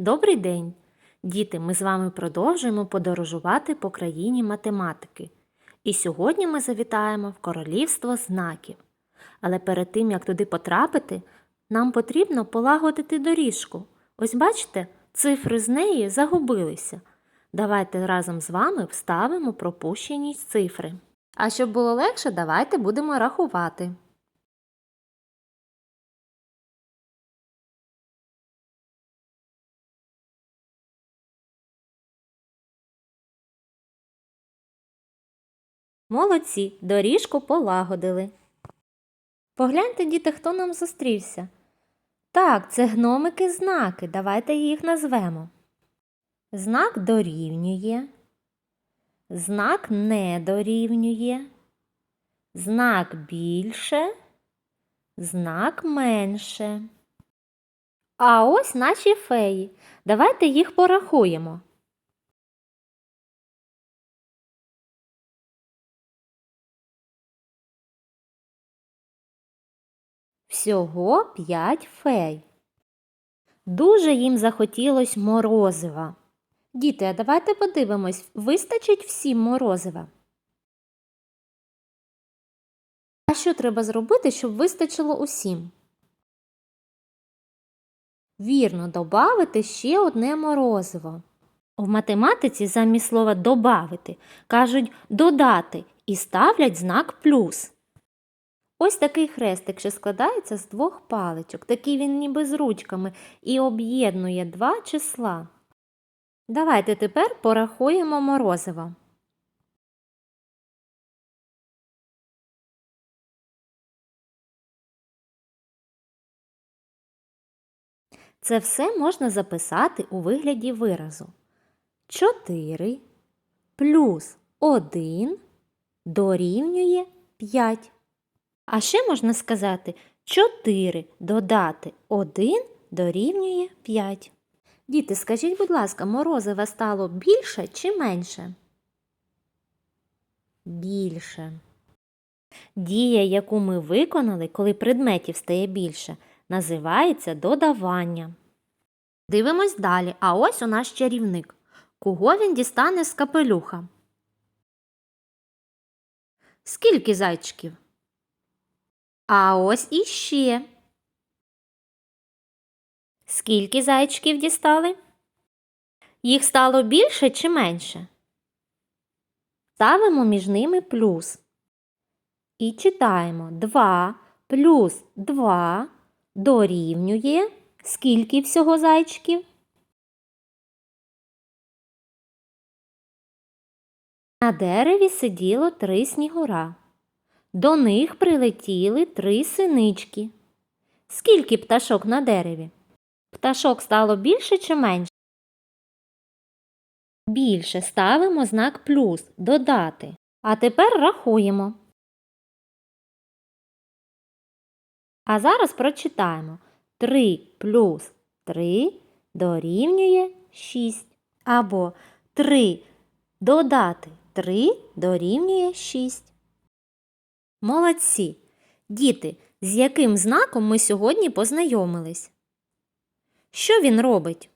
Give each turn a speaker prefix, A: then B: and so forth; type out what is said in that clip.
A: Добрий день! Діти, ми з вами продовжуємо подорожувати по країні математики. І сьогодні ми завітаємо в королівство знаків. Але перед тим, як туди потрапити, нам потрібно полагодити доріжку. Ось бачите, цифри з неї загубилися. Давайте разом з вами вставимо пропущені цифри. А щоб було легше, давайте будемо рахувати. Молодці, доріжку полагодили. Погляньте, діти, хто нам зустрівся. Так, це гномики знаки. Давайте їх назвемо. Знак дорівнює. Знак не дорівнює. Знак більше. Знак менше. А ось наші феї. Давайте їх порахуємо. Всього п'ять фей. Дуже їм захотілось морозива. Діти, а давайте подивимось, вистачить всім морозива. А що треба зробити, щоб вистачило усім? Вірно, добавити ще одне морозиво. В математиці замість слова добавити кажуть додати і ставлять знак плюс. Ось такий хрестик, що складається з двох паличок. Такий він ніби з ручками і об'єднує два числа. Давайте тепер порахуємо морозиво. Це все можна записати у вигляді виразу. 4 плюс 1 дорівнює 5. А ще можна сказати 4 додати 1 дорівнює 5. Діти, скажіть, будь ласка, морозива стало більше чи менше? Більше. Дія, яку ми виконали, коли предметів стає більше, називається додавання. Дивимось далі. А ось у нас чарівник. Кого він дістане з капелюха? Скільки зайчиків? А ось іще. Скільки зайчиків дістали? Їх стало більше чи менше? Ставимо між ними плюс. І читаємо 2 плюс 2 дорівнює скільки всього зайчиків? На дереві сиділо три снігура. До них прилетіли три синички. Скільки пташок на дереві? Пташок стало більше чи менше? Більше ставимо знак плюс додати. А тепер рахуємо. А зараз прочитаємо 3 плюс 3 дорівнює 6. Або 3 додати 3 дорівнює 6. Молодці! Діти, з яким знаком ми сьогодні познайомились? Що він робить?